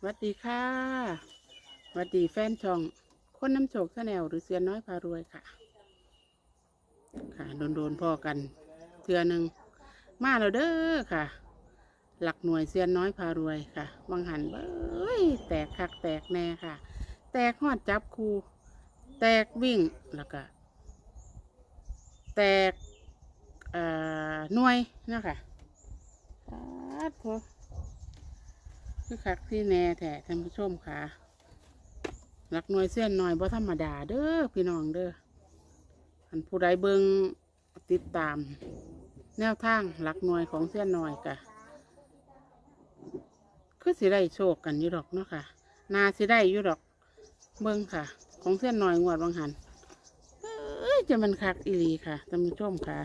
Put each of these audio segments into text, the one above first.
สวัสดีค่ะสวัสดีแฟนช่อง คนน้ำโชคแนลหรือเสียน้อยพารวยค่ะ ค่ะโดนโดนๆพ่อกันเทือหนึ่งมาแล้วเด้อค่ะ หลักหน่วยเสียนน้อยพารวยค่ะวังหันเบ้ยแตกคักแตกแน่ค่ะ แตกหอดจับคูแตกวิ่งแล้วก็แตกเอ่อหน่วยนะคะสาธุ คือคักที่แน่แท้ท่านผู้ชมค่ะหลักหน่วยเส้นหน่อยบ่ธรรมดาเด้อพี่น้องเด้ออันผู้ใดเบิงติดตาม แนวทางหลักหน่วยของเส้นหน่อยกะคือสิได้โชคกันอยู่ดอกเนาะค่ะ นาสิได้อยู่ดอกเบิงค่ะ ของเส้นหน่อยงวดบางหันเอ้ยจะมันคักอีหลีค่ะท่านผู้ชมค่ะ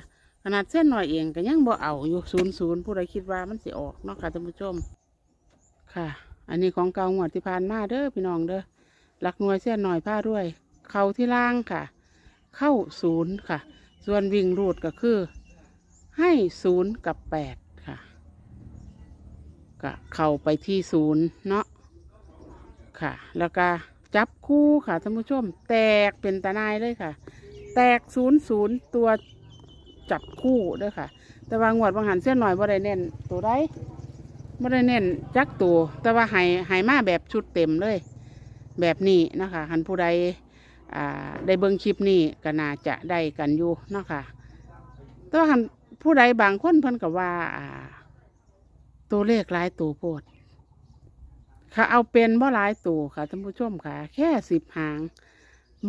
ขนาดเส้นหน่อยเองก็ยังบ่เอาอยู่ศูนย์ศูนย์ผู้ใดคิดว่ามันสิออกเนาะค่ะท่านผู้ชม ค่ะ อันนี้ของเก่างวดที่ผ่านมาเด้อพี่น้องเด้อหลักหน่วยเส้นหน่อยผ้าด้วย เข้าที่ล่างค่ะ เข้าศูนย์ค่ะ ส่วนวิ่งรูดก็คือ ให้ศูนย์กับแปดค่ะก็เข้าไปที่ศูนย์เนาะค่ะ แล้วก็จับคู่ค่ะท่านผู้ชม แตกเป็นตาหนายเลยค่ะ แตกศูนย์ศูนย์ตัวจับคู่เด้วยค่ะ แต่ว่างวดบางหันเส้นหน่อยบ่ได้เน้นตัวใด ไม่ได้เน้นจักตัว แต่ว่าใหายหายมาแบบชุดเต็มเลย แบบนี้นะคะหันผู้ใดอ่าได้เบิ่งคลิปนี้ก็น่าจะได้กันอยู่นะคะแต่ว่าหันผู้ใดบางคนเพิ่นก็ว่าตัวเลขหลายตัวโพดค่ะเอาเป็นบ่หลายตัวค่ะท่านผู้ชมค่ะ แค่สิบหาง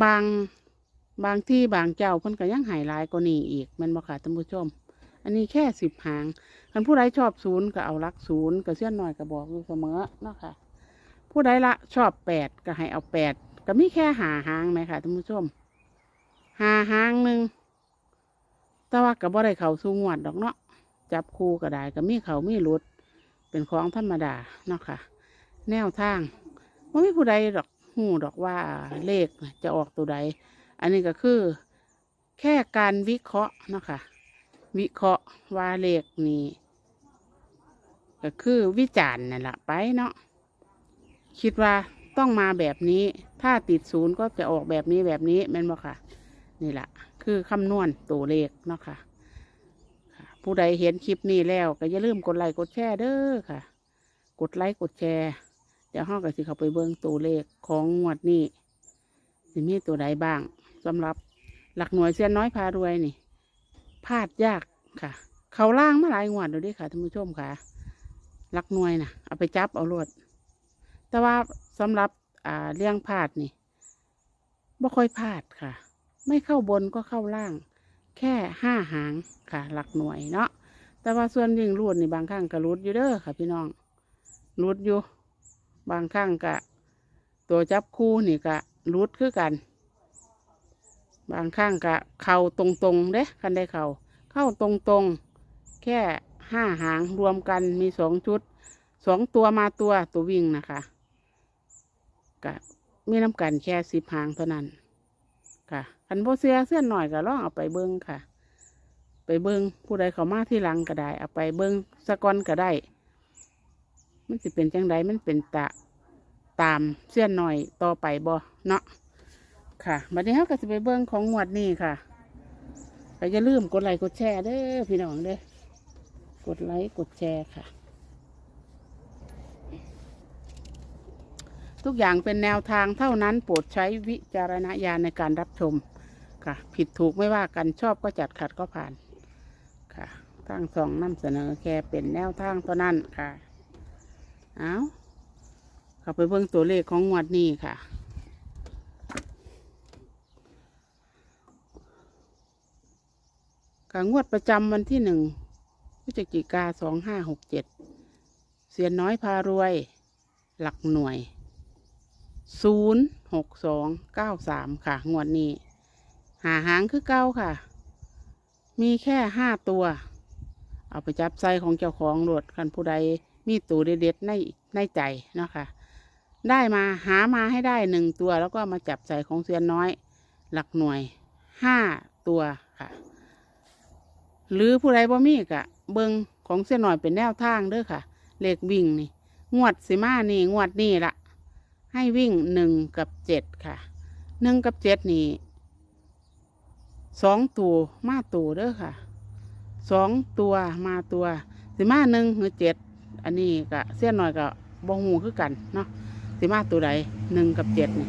บางบางที่บางเจ้าเพิ่นก็ยังหายหลายกว่านี้อีกแมันบ่ค่ะท่านผู้ชม อันนี้แค่สิบหางคันผู้ใดชอบศูนย์ก็เอารักศูนย์ก็เสี้ยนหน่อยก็บอกอยู่เสมอเนาะค่ะ ผู้ใดละชอบแปดก็ให้เอาแปดก็มีแค่หาหางไหมค่ะท่านผู้ชมหาหางหนึ่งแต่ว่าก็บ่ได้เขาสูงวดดอกเนาะจับคู่ก็ได้ก็มีเขามีหลุดเป็นของธรรมดาเนาะค่ะ แนวทางว่ามีผู้ใดดอกหูดอกว่าเลขจะออกตัวใด อันนี้ก็คือแค่การวิเคราะห์เนาะค่ะ วิเคราะห์ว่าเลขนี้ก็คือวิจารณ์นั่นแหละไปเนาะคิดว่าต้องมาแบบนี้ ถ้าติดศูนย์ก็จะออกแบบนี้แบบนี้แม่นบ่ค่ะ นี่แหละคือคำนวณตัวเลขเนาะค่ะ ผู้ใดเห็นคลิปนี้แล้วก็อย่าลืมกดไลค์กดแชร์เด้อค่ะ กดไลค์กดแชร์ เดี๋ยวห้องก็สิเข้าไปเบิ่งตัวเลขของงวดนี้สิมีตัวใดบ้างสำหรับหลักหน่วยเส้นน้อยพารวยนี่ พลาดยากค่ะ เขาล่างมาหลายงวดแล้วเด้วยค่ะท่านผู้ชมค่ะลักหน่วยนะเอาไปจับเอารวดแต่ว่าสำหรับอ่าเรื่องพลาดนี่บ่ค่อยพลาดค่ะ ไม่เข้าบนก็เข้าล่าง แค่ห้าหางค่ะ หลักหน่วยเนาะแต่ว่าส่วนวิ่งรูดนี่บางครั้งก็รุดอยู่เด้อค่ะ พี่น้องรุดอยู่ บางครั้งก็ตัวจับคู่นี่ก็รุดคือกัน บางครั้งก็เข่าตรงๆเด้กันได้เข่าเข้าตรงๆ แค่ห้าหางรวมกันมีสองชุดสองตัวมาตัวตัววิ่งนะคะก็มีน้ำกันแค่สิบหางเท่านั้นค่ะคันโบเสียเสื้อหน่อยก็ลองเอาไปเบิ้งค่ะ ไปเบิ้งผู้ใดเขามาที่หลังก็ได้เอาไปเบิ้งสะกอนก็ได้ มันสิเป็นจังไดมันเป็นตะตามเสื้อหน่อยต่อไปบ่เนาะ ค่ะบัดนี้เราก็จะไปเบิ้งของงวดนี้ค่ะก็อย่าลืมกดไลค์กดแชร์เด้อพี่น้องเด้อกดไลค์กดแชร์ค่ะ ทุกอย่างเป็นแนวทางเท่านั้นโปรดใช้วิจารณญาณในการรับชมค่ะ ผิดถูกไม่ว่ากันชอบก็จัดขัดก็ผ่านค่ะทางสองนำเสนอแค่เป็นแนวทางเท่านั้นค่ะ เอาเข้าไปเบิ้งตัวเลขของงวดนี้ค่ะ กางวดประจำวันที่หนึ่งพฤศจิกาสองห้าหกเจ็ดเสียนน้อยพารวย หลักหน่วยศูนย์หกสองเก้าสามค่ะ งวดนี้ หาหางคือเก้าค่ะ มีแค่ห้าตัว เอาไปจับไซของเจ้าของรถคันผู้ใดมีตัวเด็ดๆในในใจเนาะคะได้มาหามาให้ได้หนึ่งตัว แล้วก็มาจับใส่ของเสียนน้อย หลักหน่วยห้าตัวค่ะ หรือผู้ใดบ่มีกะ เบิงของเส้นหน่อยเป็นแนวทางเด้อค่ะ เลขวิ่งนี่ งวดสิมานี่ งวดนี่ละให้วิ่งหนึ่งกับเจ็ดค่ะหนึ่งกับเจ็ดนี่สองตัวมาตัวเด้อค่ะสองตัวมาตัวสิมาหนึ่งหรือเจ็ดอันนี้ก็เส้นหน่อยก็บองหูคือกันเนาะสิมาตัวใดหนึ่งกับเจ็ดนี่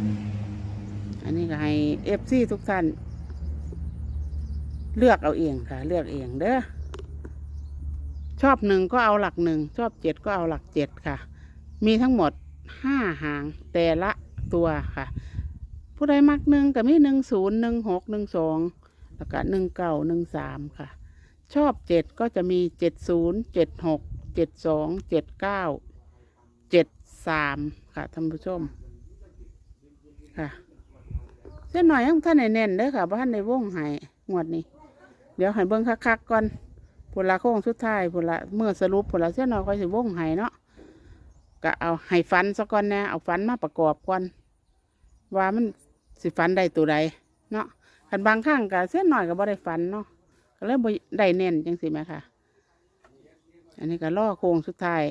อันนี้ก็ให้เอฟซีทุกท่าน เลือกเอาเองค่ะ เลือกเองเด้อชอบหนึ่งก็เอาหลักหนึ่งชอบเจ็ดก็เอาหลักเจ็ดค่ะ มีทั้งหมดห้าหางแต่ละตัวค่ะ ผู้ใดมักหนึ่งก็มีหนึ่งศูนย์หนึ่งหกหนึ่งสองแล้วก็หนึ่งเก้าหนึ่งสามค่ะ ชอบเจ็ดก็จะมีเจ็ดศูนย์เจ็ดหกเจ็ดสองเจ็ดเก้าเจ็ดสามค่ะท่านผู้ชมค่ะเส้นหน่อยยังท่านไหนแน่นเด้อค่ะเพราะท่านในวงหายงวดนี้ เดี๋ยวให้เบิ่งคักๆก่อนผลละโค้งสุดท้ายผลละเมื่อสรุปผลละเส้นหน่อยค่อยสิวงใหายเนาะก็เอาให้ฟันซะก่อนแนะเอาฟันมาประกอบก่อนว่ามันสิฟันได้ตัวใดเนาะคันบางครั้งก็เส้นหน่อยก็บ่ได้ฟันเนาะก็เลยบ่ได้แน่นจังสิแม่ค่ะ อันนี้ก็ล่อโค้งสุดท้าย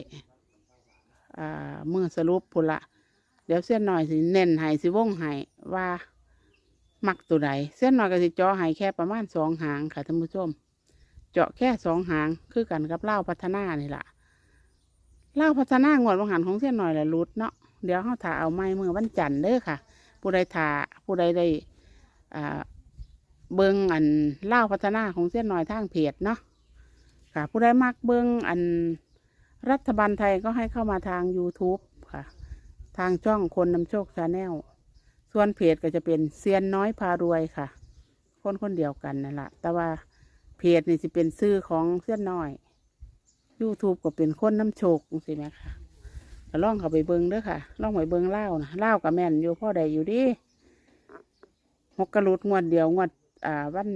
อ่าเมื่อสรุปผลละเดี๋ยวเส้นหน่อยสิเน้นให้สิวงให้ว่า มักตัวใดเส้นหน่อยก็สิเจาะให้แค่ประมาณสองหางค่ะท่านผู้ชม เจาะแค่สองหางคือกันกับเล่าพัฒนานี่แหละเล่าพัฒนางวดวังหันของเส้นหน่อยแหละรุดเนาะเดี๋ยวเขาถ่าเอาไม้เมื่อวันจันทร์เด้อค่ะ ผู้ใดถ่าผู้ใดได้เบิงอันเล่าพัฒนาของเส้นหน่อยทางเพจเนาะค่ะ ผู้ใดมักเบิงอันรัฐบาลไทยก็ให้เข้ามาทาง YouTube ค่ะ ทางช่องคนนำโชคชาแนล ส่วนเพจก็จะเป็นเซียนน้อยพารวยค่ะ คนคนเดียวกันนั่นแหละแต่ว่าเพจนี่จะเป็นชื่อของเซียนน้อย YouTube ก็เป็นคนน้ำโชคสิไหมคะก็ล่องเข้าไปเบิงเด้อค่ะล่องไปเบิงเล่านะเล่ากับแม่นอยู่พ่อใดอยู่ดิหกกระลุดงวดเดียวงวดอ่าวัน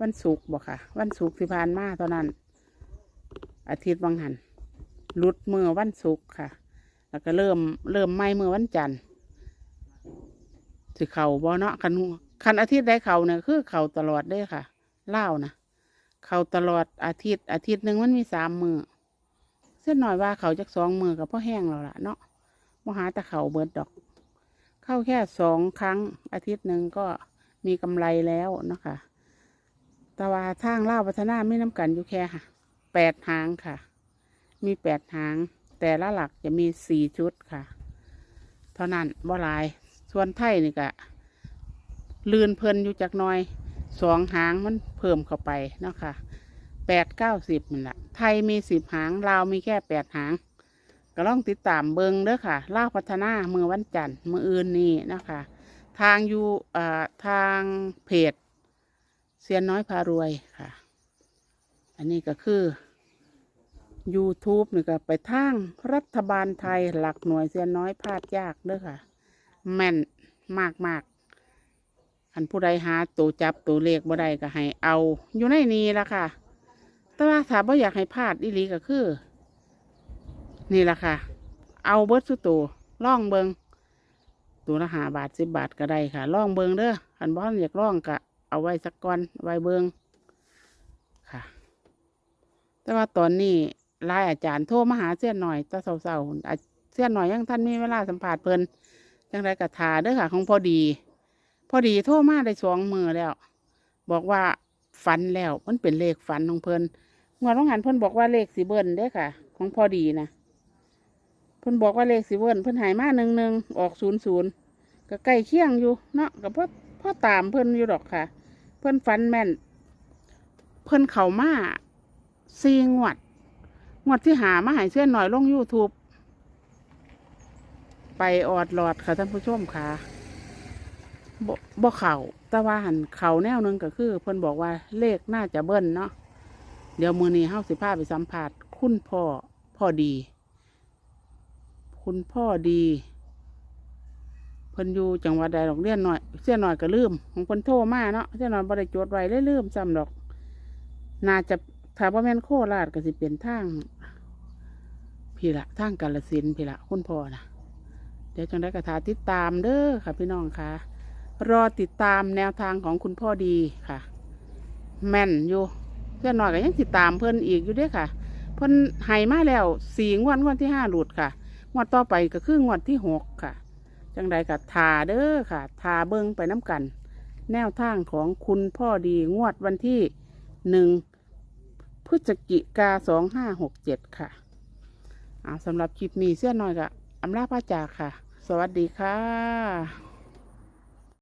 วันศุกร์บอกค่ะ วันศุกร์ที่ผ่านมาตอนนั้น อาทิตย์วังหันหลุดเมื่อวันศุกร์ค่ะ แล้วก็เริ่มเริ่มไม้เมื่อวันจันทร์ สิเขาบ่เนาะคันคันอาทิตย์ได้เขาเนี่ยคือเขาตลอดได้ค่ะเล่านะเขาตลอดอาทิตย์ อาทิตย์หนึ่งมันมีสามมือเส้นหน่อยว่าเขาจากสองมือกับพ่อแห้งแล้วล่ะเนาะมหาตะเขาเบิดดอก เข้าแค่สองครั้ง อาทิตย์หนึ่งก็มีกำไรแล้วเนาะค่ะแต่ว่าทางเล่าวพัฒนาไม่น้ำกันอยู่แค่ค่ะแปดหางค่ะ มีแปดหาง แต่ละหลักจะมีสี่ชุดค่ะ เท่านั้นบ่หลาย ส่วนไทยนี่ก็ลื่นเพลินอยู่จากหน้อยสองหางมันเพิ่มเข้าไปเนาะค่ะแปดเก้าสิบมันละไทยมีสิบหางลาวมีแค่แปดหางก็ลองติดตามเบิงเด้อค่ะลาวพัฒนามือวันจันทร์มืออื่นนี่นะคะทางยูอ่าทางเพจเซียนน้อยพารวยค่ะ อันนี้ก็คือ YouTube นี่ก็ไปทางรัฐบาลไทยหลักหน่วยเซียนน้อยพลาดยากเด้อค่ะ แม่นมากมากอันผู้ใดหาตัวจับตัวเลขบ่ได้ก็ให้เอาอยู่ในนี้ละค่ะ แต่ว่าถ้าบ่อยากให้พลาดอีหลีก็คือ นี่ละค่ะ เอาเบิร์ดสุตัวล่องเบิงตัวละหาบาทสิบบาทก็ได้ค่ะล่องเบิงเด้ออันบ่ทันอยากล่องก็เอาไว้สักก่อนไว้เบิงค่ะ แต่ว่าตอนนี้ลายอาจารย์โทรมาหาเสี้ยนหน่อยตาเศร้าๆเสี้ยนหน่อยยังท่านมีเวลาสัมผัสเพลิน จังไรกับทาเด้อค่ะ ของพอดี พอดีโทรมาได้สองมือแล้ว บอกว่าฝันแล้วมันเป็นเลขฝันของเพิ่นงวดต้องหันเพิ่นบอกว่าเลขสีเบิ้ลเด้อค่ะ ของพอดีนะเพิ่นบอกว่าเลขสีเบิ้ลเพิ่นหายมาหนึ่งหนึ่งออกศูนย์ศูนย์ก็ใกล้เคียงอยู่เนาะกับพ่อพ่อตามเพิ่นอยู่ดอกค่ะ เพิ่นฝันแม่น เพิ่นเข่ามาซีงวดงวดที่หามาหายเส้นหน่อยลง YouTube ไปออดหลอดค่ะท่านผู้ชมค่ะบ่บ่เข่าแต่ว่าหันเข่าแนวนึงก็คือ เพิ่นบอกว่าเลขน่าจะเบิ้ลเนาะเดี๋ยวมือนี้เฮาสิพาไปสัมผัสคุณพ่อพ่อดี คุณพ่อดี เพิ่นอยู่จังหวัดใดดอกเรียนหน่อยเสี้ยนหน่อยก็ลืม ของเพิ่นโทรมาเนาะเสี้ยนหน่อยบ่ได้จดไว้เลยลืมซ้ำดอก น่าจะถ้าว่แม่นโคราชก็สิเป็นทางพี่ละทางกาลสินพี่ละคุณพ่อนะ เดี๋ยวจังได้กระถาติดตามเด้อค่ะพี่น้องค่ะ รอติดตามแนวทางของคุณพ่อดีค่ะ แม่นอยู่เพื่อนหน่อยก็ยังติดตามเพิ่อนอีกอยู่ด้อค่ะ เพิ่อนหายมาแล้วสี่งวดงวดที่ห้าหลุดค่ะงวดต่อไปก็คืองวดที่หกค่ะ จังใดกับทาเด้อค่ะทาเบิงไปน้ำกัน แนวทางของคุณพ่อดีงวดวันที่หนึ่งพฤศจิกาสองห้าหกเจ็ดค่ะเอาสำหรับคลิปนี้เสี้ยนน้อยกับอำลาป้าจากค่ะ สวัสดีค่ะ